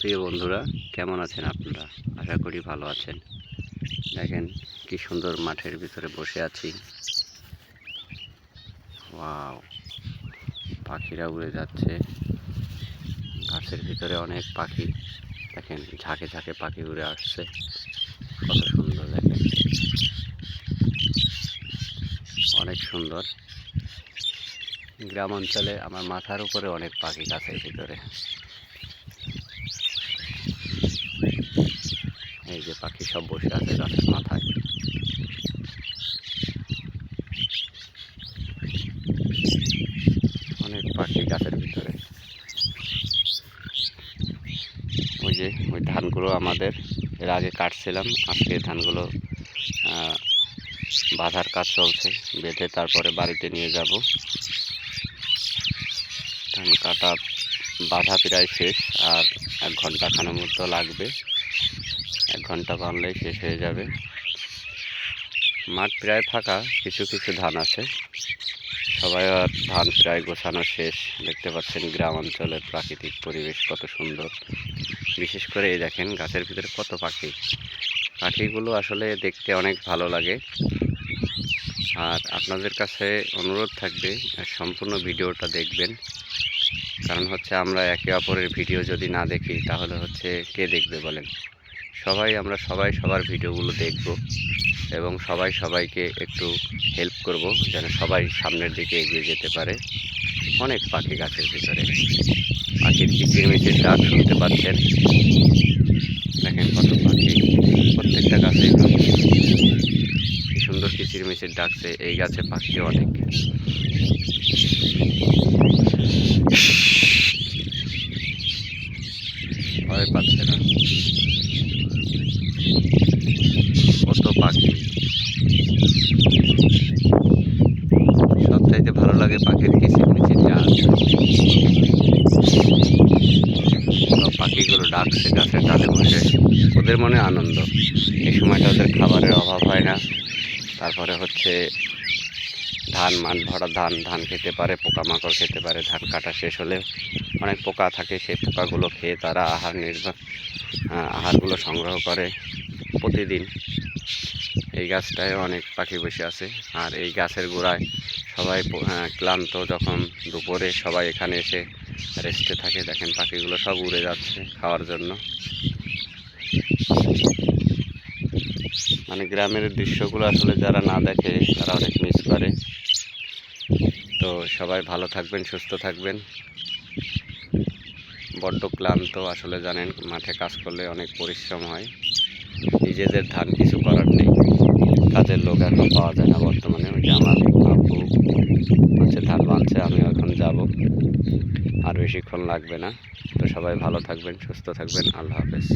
প্রিয় বন্ধুরা, কেমন আছেন আপনারা? আশা করি ভালো আছেন। দেখেন কি সুন্দর মাঠের ভিতরে বসে আছি। ওয়াও, পাখিরা উড়ে যাচ্ছে। গাছের ভিতরে অনেক পাখি। দেখেন, ঝাঁকে ঝাঁকে পাখি উড়ে আসছে। কত সুন্দর, দেখেন। অনেক সুন্দর। গ্রাম অঞ্চলে আমার মাথার উপরে অনেক পাখি গাছের ভিতরে। এই যে পাখি সব বসে আছে গাছের মাথায়। অনেক পাখি গাছের ভিতরে। ওই যে, ওই ধানগুলো আমাদের, এর আগে কাটছিলাম, আজকে ধানগুলো বাঁধার কাজ চলছে, বেঁধে তারপরে বাড়িতে নিয়ে যাব। ধান কাটা বাঁধা প্রায় শেষ, আর এক ঘণ্টা খানের মতো লাগবে। এক ঘণ্টা বানলেই শেষ হয়ে যাবে। মাঠ প্রায় ফাঁকা, কিছু কিছু ধান আছে। সবাই আর ধান প্রায় গোছানো শেষ। দেখতে পাচ্ছেন গ্রাম অঞ্চলের প্রাকৃতিক পরিবেশ কত সুন্দর। বিশেষ করে এই দেখেন, গাছের ভিতরে কত পাখি। পাখিগুলো আসলে দেখতে অনেক ভালো লাগে। আর আপনাদের কাছে অনুরোধ থাকবে সম্পূর্ণ ভিডিওটা দেখবেন। কারণ হচ্ছে আমরা একে অপরের ভিডিও যদি না দেখি, তাহলে হচ্ছে কে দেখবে বলেন? সবাই আমরা সবাই সবার ভিডিওগুলো দেখব এবং সবাই সবাইকে একটু হেল্প করব যেন সবাই সামনের দিকে এগিয়ে যেতে পারে। অনেক পাখি গাছের ভিতরে। পাখির কিচিরমিচির ডাক শুনতে পাচ্ছেন। দেখেন কত পাখি। প্রত্যেকটা কি সুন্দর কিচিরমিচির ডাকছে। এই গাছে পাখি অনেক। কত পাখি। সবচাইতে ভালো লাগে পাখির কিচিরমিচির ডাক পাখিগুলো ডাকছে গাছের ডালে বসে। ওদের মনে আনন্দ। এই সময়টা ওদের খাবারের অভাব হয় না। তারপরে হচ্ছে ধান, মান ভরা ধান ধান খেতে পারে, পোকামাকড় খেতে পারে, ধান কাটা শেষ হলে অনেক পোকা থাকে, সেই পোকাগুলো খেয়ে তারা আহার নির্ভর আহারগুলো সংগ্রহ করে। প্রতিদিন। এই গাছটায় অনেক পাখি বসে আছে আর এই গাছের গোড়ায় সবাই ক্লান্ত যখন দুপুরে সবাই এখানে এসে রেস্টে থাকে, দেখেন পাখিগুলো সব উড়ে যাচ্ছে খাওয়ার জন্য। মানে গ্রামের দৃশ্যগুলো আসলে যারা না দেখে তারা অনেক মিস করে। তো সবাই ভালো থাকবেন, সুস্থ থাকবেন। বড্ড ক্লান্ত আসলে জানেন, মাঠে কাজ করলে অনেক পরিশ্রম হয়। নিজেদের ধান কিছু করার নেই। কাজের লোক এখন পাওয়া যায় না বর্তমানে। ওই যে আমার আপু হচ্ছে ধান বাঁধছে আমি এখন যাব। আর বেশিক্ষণ লাগবে না। তো সবাই ভালো থাকবেন, সুস্থ থাকবেন। আল্লাহ হাফেজ।